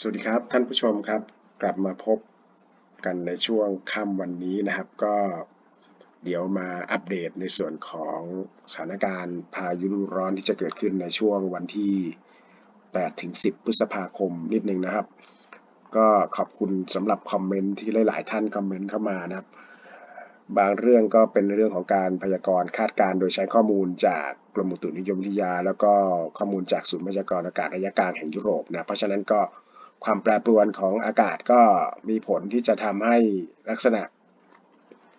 สวัสดีครับท่านผู้ชมครับ กลับมาพบกันในช่วงค่ำวันนี้นะครับ ก็เดี๋ยวมาอัปเดตในส่วนของสถานการณ์พายุฤดูร้อนที่จะเกิดขึ้นในช่วงวันที่8ถึง10 พฤษภาคมนิดนึงนะครับ ก็ขอบคุณสำหรับคอมเมนต์ที่หลาย ๆ ท่านคอมเมนต์เข้ามานะครับ บางเรื่องก็เป็นเรื่องของการพยากรณ์คาดการณ์โดยใช้ข้อมูลจากกรมอุตุนิยมวิทยา แล้วก็ข้อมูลจากศูนย์พยากรณ์อากาศระยะกลางแห่งยุโรปนะเพราะฉะนั้นก็ ความแปรปรวนของอากาศก็มีผลที่จะทำให้ลักษณะ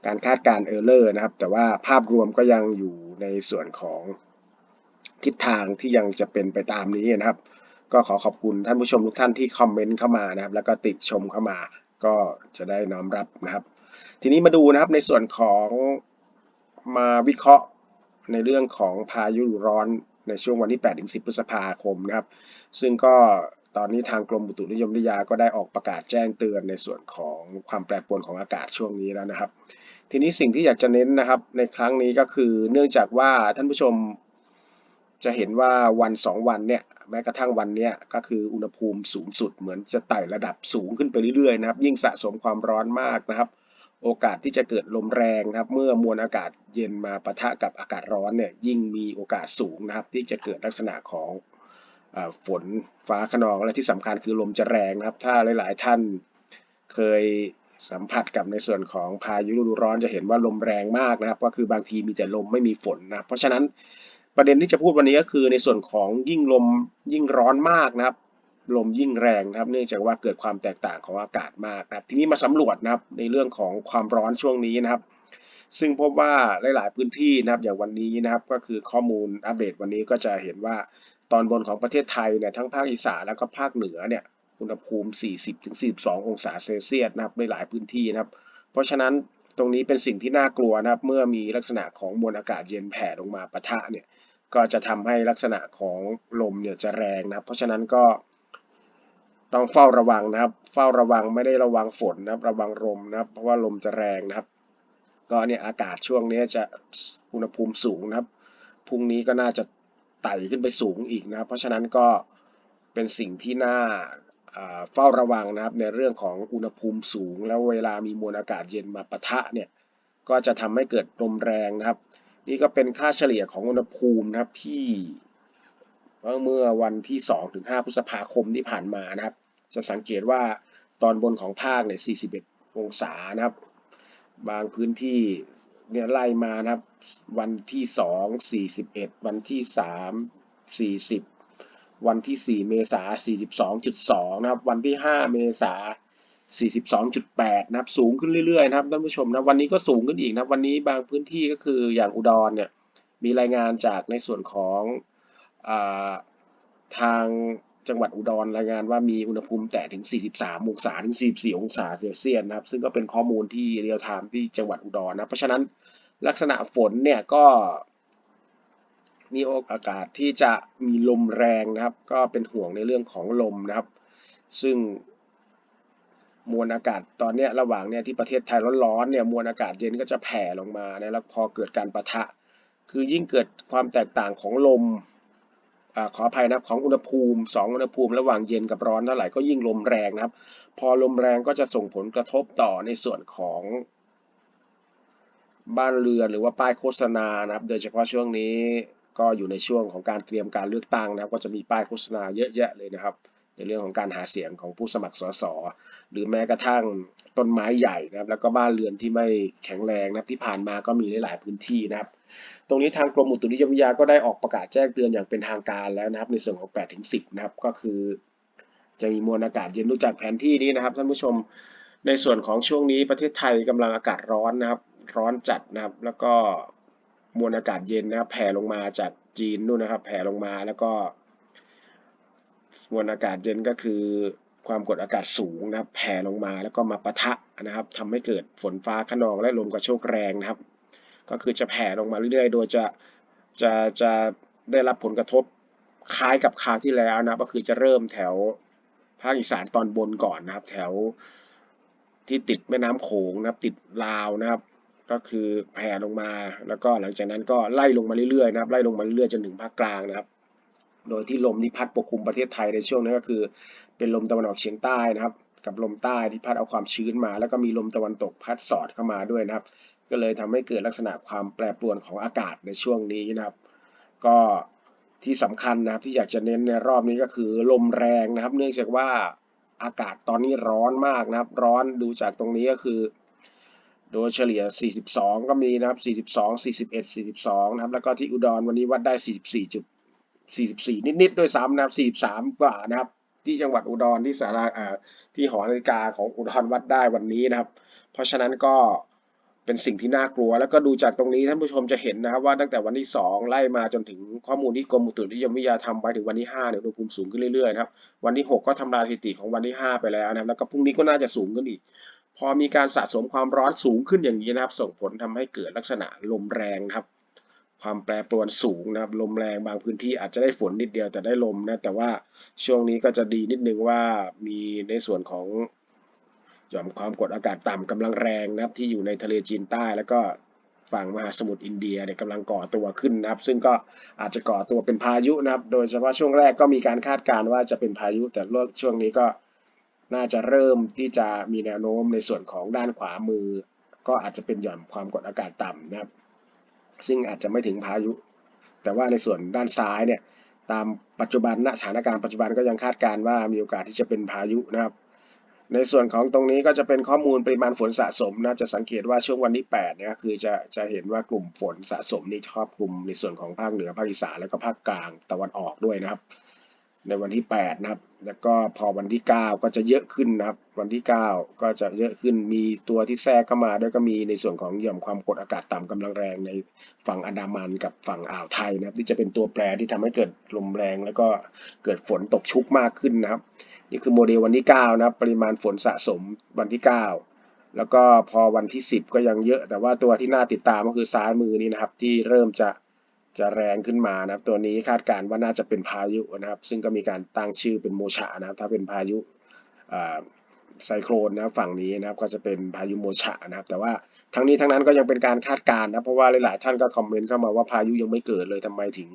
การคาดการ์เออร์เลอร์นะครับ แต่ว่าภาพรวมก็ยังอยู่ในส่วนของทิศทางที่ยังจะเป็นไปตามนี้นะครับ ก็ขอขอบคุณท่านผู้ชมทุกท่านที่คอมเมนต์เข้ามานะครับ แล้วก็ติดชมเข้ามา ก็จะได้น้อมรับนะครับ ทีนี้มาดูนะครับในส่วนของมาวิเคราะห์ในเรื่องของพายุร้อนในช่วงวันที่8ถึง10 พฤษภาคมนะครับ ซึ่งก็ ตอนนี้ทางกรมอุตุนิยมวิทยาก็ได้ออกประกาศแจ้งเตือนในส่วนของความแปรปรวนของอากาศช่วงนี้แล้วนะครับ ทีนี้สิ่งที่อยากจะเน้นนะครับในครั้งนี้ก็คือเนื่องจากว่าท่านผู้ชมจะเห็นว่าวันสองวันเนี่ยแม้กระทั่งวันเนี้ยก็คืออุณหภูมิสูงสุดเหมือนจะไต่ระดับสูงขึ้นไปเรื่อยๆนะครับ ยิ่งสะสมความร้อนมากนะครับ โอกาสที่จะเกิดลมแรงนะครับ เมื่อมวลอากาศเย็นมาปะทะกับอากาศร้อนเนี่ยยิ่งมีโอกาสสูงนะครับ ที่จะเกิดลักษณะของ ฝนฟ้าขนองและที่สำคัญคือลมจะแรงนะครับ ถ้าหลาย ๆ ท่านเคยสัมผัสกับในส่วนของพายุฤดูร้อนจะเห็นว่าลมแรงมากนะครับ ก็คือบางทีมีแต่ลมไม่มีฝนนะเพราะฉะนั้นประเด็นที่จะพูดวันนี้ก็คือในส่วนของยิ่งลมยิ่งร้อนมากนะครับ ลมยิ่งแรงนะครับ เนื่องจากว่าเกิดความแตกต่างของอากาศมากนะครับ ทีนี้มาสำรวจนะครับในเรื่องของความร้อนช่วงนี้นะครับ ซึ่งพบว่าหลาย ๆ พื้นที่นะครับอย่างวันนี้นะครับ ก็คือข้อมูลอัปเดตวันนี้ก็จะเห็นว่า ตอนบนของประเทศไทยเนี่ยทั้งภาคอีสานแล้วก็ภาคเหนือเนี่ยอุณหภูมิ 40-42 องศาเซลเซียสนะครับในหลายพื้นที่นะครับ เพราะฉะนั้นตรงนี้เป็นสิ่งที่น่ากลัวนะครับ เมื่อมีลักษณะของมวลอากาศเย็นแผ่ลงมาปะทะเนี่ยก็จะทำให้ลักษณะของลมเนี่ยจะแรงนะครับ เพราะฉะนั้นก็ต้องเฝ้าระวังนะครับ เฝ้าระวังไม่ได้ระวังฝนนะครับ ระวังลมนะครับ เพราะว่าลมจะแรงนะครับ ก็เนี่ยอากาศช่วงนี้จะอุณหภูมิสูงนะครับพรุ่งนี้ก็น่าจะ ไต่ขึ้นไปสูงอีกนะครับ เพราะฉะนั้นก็เป็นสิ่งที่น่าเฝ้าระวังนะครับในเรื่องของอุณหภูมิสูง แล้วเวลามีมวลอากาศเย็นมาปะทะเนี่ยก็จะทำให้เกิดลมแรงนะครับ นี่ก็เป็นค่าเฉลี่ยของอุณหภูมินะครับที่เมื่อวันที่2ถึง5พฤษภาคมที่ผ่านมานะครับ จะสังเกตว่าตอนบนของภาคเนี่ย 41 องศานะครับ บางพื้นที่ เนี่ยไล่มานะครับ วันที่สองสี่สิบเอ็ดวันที่สามสี่สิบวันที่สี่เมษาสี่สิบสองจุดสองนะครับ วันที่ห้าเมษาสี่สิบสองจุดแปดนะครับ สูงขึ้นเรื่อยๆนะครับท่านผู้ชมนะวันนี้ก็สูงขึ้นอีกนะวันนี้บางพื้นที่ก็คืออย่างอุดรเนี่ยมีรายงานจากในส่วนของอทาง จังหวัดอุดรรายงานว่ามีอุณหภูมิแตะถึง 43 องศาถึง 44 องศาเซลเซียสนะครับ ซึ่งก็เป็นข้อมูลที่เรียลไทม์ที่จังหวัดอุดรนะ เพราะฉะนั้นลักษณะฝนเนี่ยก็มีโอกาสที่จะมีลมแรงนะครับ ก็เป็นห่วงในเรื่องของลมนะครับ ซึ่งมวลอากาศตอนนี้ระหว่างเนี่ยที่ประเทศไทยร้อนๆเนี่ยมวลอากาศเย็นก็จะแผ่ลงมานะแล้วพอเกิดการประทะ คือยิ่งเกิดความแตกต่างของลม อขออภัยนะของอุณหภูมิ 2 อุณหภูมิระหว่างเย็นกับร้อนเท่าไหร่ก็ยิ่งลมแรงนะครับ พอลมแรงก็จะส่งผลกระทบต่อในส่วนของบ้านเรือนหรือว่าป้ายโฆษณานะครับ โดยเฉพาะช่วงนี้ก็อยู่ในช่วงของการเตรียมการเลือกตั้งนะครับ ก็จะมีป้ายโฆษณาเยอะแยะเลยนะครับ ในเรื่องของการหาเสียงของผู้สมัครสสหรือแม้กระทั่งต้นไม้ใหญ่นะครับ แล้วก็บ้านเรือนที่ไม่แข็งแรงนะครับที่ผ่านมาก็มีหลายๆพื้นที่นะครับ ตรงนี้ทางกรมอุตุนิยมวิทยาก็ได้ออกประกาศแจ้งเตือนอย่างเป็นทางการแล้วนะครับ ในส่วนของ8ถึง10 นะครับ ก็คือ จะมีมวลอากาศเย็นรู้จักแผนที่นี้นะครับท่านผู้ชมในส่วนของช่วงนี้ประเทศไทยกำลังอากาศร้อนนะครับ ร้อนจัดนะครับ แล้วก็มวลอากาศเย็นนะครับแผ่ลงมาจากจีนนู่นนะครับ แผ่ลงมาแล้วก็ มวลอากาศเย็นก็คือความกดอากาศสูงนะครับแผ่ลงมาแล้วก็มาปะทะนะครับทำให้เกิดฝนฟ้าขนองและลมกระโชกแรงนะครับ ก็คือจะแผ่ลงมาเรื่อยๆ โดยจะจะจะได้รับผลกระทบคล้ายกับคราวที่แล้วนะก็คือจะเริ่มแถวภาคอีสานตอนบนก่อนนะครับ แถวที่ติดแม่น้ำโขงนะครับ ติดลาวนะครับ ก็คือแผ่ลงมาแล้วก็หลังจากนั้นก็ไล่ลงมาเรื่อยๆนะครับ ไล่ลงมาเรื่อยๆจนถึงภาคกลางนะครับ โดยที่ลมที่พัดปกคลุมประเทศไทยในช่วงนี้ก็คือ เป็นลมตะวันออกเฉียงใต้นะครับ กับลมใต้ที่พัดเอาความชื้นมา แล้วก็มีลมตะวันตกพัดสอดเข้ามาด้วยนะครับ ก็เลยทำให้เกิดลักษณะความแปรปรวนของอากาศในช่วงนี้นะครับ ก็ที่สำคัญนะครับที่อยากจะเน้นในรอบนี้ก็คือลมแรงนะครับ เนื่องจากว่าอากาศตอนนี้ร้อนมากนะครับ ร้อนดูจากตรงนี้ก็คือโดยเฉลี่ย 42 ก็มีนะครับ 42 41 42 นะครับ แล้วก็ที่อุดรวันนี้วัดได้ 44 นิดๆด้วยซ้ำนะครับ43 กว่านะครับ ที่จังหวัดอุดรที่สาราอ่าที่หอนาฬิกาของอุดรวัดได้วันนี้นะครับ เพราะฉะนั้นก็เป็นสิ่งที่น่ากลัว แล้วก็ดูจากตรงนี้ท่านผู้ชมจะเห็นนะครับว่าตั้งแต่วันที่ 2 ไล่มาจนถึงข้อมูลที่กรมอุตุนิยมวิทยาทำไว้ถึงวันที่5เนี่ยอุณหภูมิสูงขึ้นเรื่อยๆนะครับวันที่ 6 ก็ทำลายสถิติของวันที่ 5 ไปแล้วนะครับแล้วก็พรุ่งนี้ก็น่าจะสูงขึ้นอีก พอมีการสะสมความร้อนสูงขึ้นอย่างนี้นะครับ ส่งผลทำให้เกิดลักษณะลมแรงนะครับ ความแปรปรวนสูงนะครับ ลมแรงบางพื้นที่อาจจะได้ฝนนิดเดียวแต่ได้ลมนะ แต่ว่าช่วงนี้ก็จะดีนิดนึงว่ามีในส่วนของหย่อมความกดอากาศต่ำกำลังแรงนะครับ ที่อยู่ในทะเลจีนใต้ แล้วก็ฝั่งมหาสมุทรอินเดียเนี่ยกำลังก่อตัวขึ้นนะครับ ซึ่งก็อาจจะก่อตัวเป็นพายุนะครับ โดยเฉพาะช่วงแรกก็มีการคาดการณ์ว่าจะเป็นพายุ แต่ช่วงนี้ก็น่าจะเริ่มที่จะมีแนวโน้มในส่วนของด้านขวามือ ก็อาจจะเป็นหย่อมความกดอากาศต่ำนะครับ ซึ่งอาจจะไม่ถึงพายุ แต่ว่าในส่วนด้านซ้ายเนี่ยตามปัจจุบันณสถานการณ์ปัจจุบันก็ยังคาดการ์ว่ามีโอกาสที่จะเป็นพายุนะครับ ในส่วนของตรงนี้ก็จะเป็นข้อมูลปริมาณฝนสะสมนะจะสังเกตว่าช่วงวันที่8เนี่ยคือจะจะเห็นว่ากลุ่มฝนสะสมนี่ครอบคลุมในส่วนของภาคเหนือภาคอีสานแล้วก็ภาคกลางตะวันออกด้วยนะครับ ในวันที่ 8 นะครับ แล้วก็พอวันที่ 9 ก็จะเยอะขึ้นนะครับ วันที่ 9 ก็จะเยอะขึ้น มีตัวที่แทรกเข้ามาด้วยก็มีในส่วนของหย่อมความกดอากาศต่ำกำลังแรงในฝั่งอันดามันกับฝั่งอ่าวไทยนะครับ ที่จะเป็นตัวแปรที่ทำให้เกิดลมแรง แล้วก็เกิดฝนตกชุกมากขึ้นนะครับ นี่คือโมเดลวันที่ 9 นะครับ ปริมาณฝนสะสมวันที่ 9 แล้วก็พอวันที่ 10 ก็ยังเยอะ แต่ว่าตัวที่น่าติดตามก็คือซ้ายมือนี้นะครับ ที่เริ่มจะ จะแรงขึ้นมานะครับ ตัวนี้คาดการณ์ว่าน่าจะเป็นพายุนะครับ ซึ่งก็มีการตั้งชื่อเป็นโมชะนะครับ ถ้าเป็นพายุไซโครนนะครับฝั่งนี้นะครับก็จะเป็นพายุโมชะนะครับ แต่ว่าทั้งนี้ทั้งนั้นก็ยังเป็นการคาดการณ์นะเพราะว่าหลายๆท่านก็คอมเมนต์เข้ามาว่าพายุยังไม่เกิดเลยทำไมถึง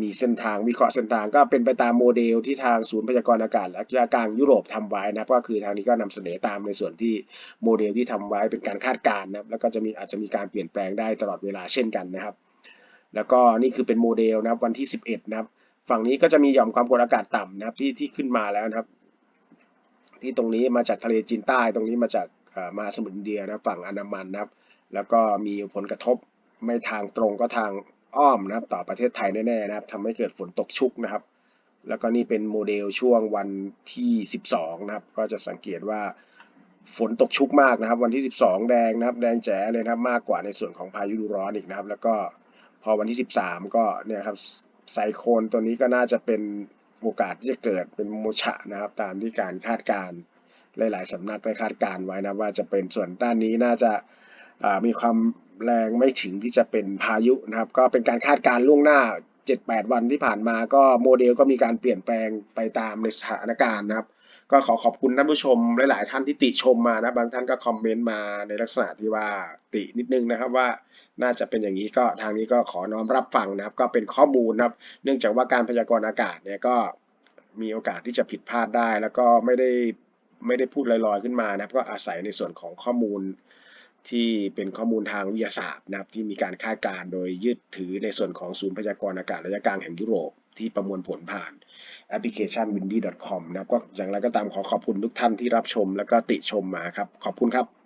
มีเส้นทางวิเคราะห์เส้นทางก็เป็นไปตามโมเดลที่ทางศูนย์พยากรณ์อากาศและยากลางยุโรปทำไว้นะก็คือทางนี้ก็นำเสนอตามในส่วนที่โมเดลที่ทำไว้เป็นการคาดการณ์นะแล้วก็จะมีอาจจะมีการเปลี่ยนแปลงได้ตลอดเวลาเช่นกันนะครับ แล้วก็นี่คือเป็นโมเดลนะครับวันที่ 11 นะครับ ฝั่งนี้ก็จะมีหย่อมความกดอากาศต่ำนะครับที่ที่ขึ้นมาแล้วนะครับ ที่ตรงนี้มาจากทะเลจีนใต้ตรงนี้มาจากมาสมุทรอินเดียนะฝั่งอันดามันนะครับ แล้วก็มีผลกระทบไม่ทางตรงก็ทางอ้อมนะครับ ต่อประเทศไทยแน่ๆนะครับทำให้เกิดฝนตกชุกนะครับ แล้วก็นี่เป็นโมเดลช่วงวันที่ 12 นะครับ ก็จะสังเกตว่าฝนตกชุกมากนะครับ วันที่ 12 แดงนะครับ แดงแจ๋เลยนะครับ มากกว่าในส่วนของพายุร้อนอีกนะครับ แล้วก็ พอวันที่ 13 ก็เนี่ยครับไซโคลนตัวนี้ก็น่าจะเป็นโอกาสที่จะเกิดเป็นโมชะนะครับ ตามที่การคาดการณ์หลาย ๆสำนักได้คาดการณ์ไว้นะว่าจะเป็นส่วนด้านนี้น่าจะมีความแรงไม่ถึงที่จะเป็นพายุนะครับ ก็เป็นการคาดการณ์ล่วงหน้า 7-8 วันที่ผ่านมาก็โมเดลก็มีการเปลี่ยนแปลงไปตามในสถานการณ์นะครับ ก็ขอขอบคุณท่านผู้ชมหลาย ๆ ท่านที่ติชมมานะ บางท่านก็คอมเมนต์มาในลักษณะที่ว่าตินิดนึงนะครับว่าน่าจะเป็นอย่างนี้ก็ทางนี้ก็ขอน้อมรับฟังนะครับ ก็เป็นข้อมูลนะครับ เนื่องจากว่าการพยากรณ์อากาศเนี่ยก็มีโอกาสที่จะผิดพลาดได้ แล้วก็ไม่ได้ไม่ได้พูดลอยๆขึ้นมานะครับ ก็อาศัยในส่วนของข้อมูลที่เป็นข้อมูลทางวิทยาศาสตร์นะครับที่มีการคาดการณ์โดยยึดถือในส่วนของศูนย์พยากรณ์อากาศระยะกลางแห่งยุโรปที่ประมวลผลผ่าน แอปพลิเคชัน windy.com นะครับก็อย่างไรก็ตามขอขอบคุณทุกท่านที่รับชมแล้วก็ติชมมาครับ ขอบคุณครับ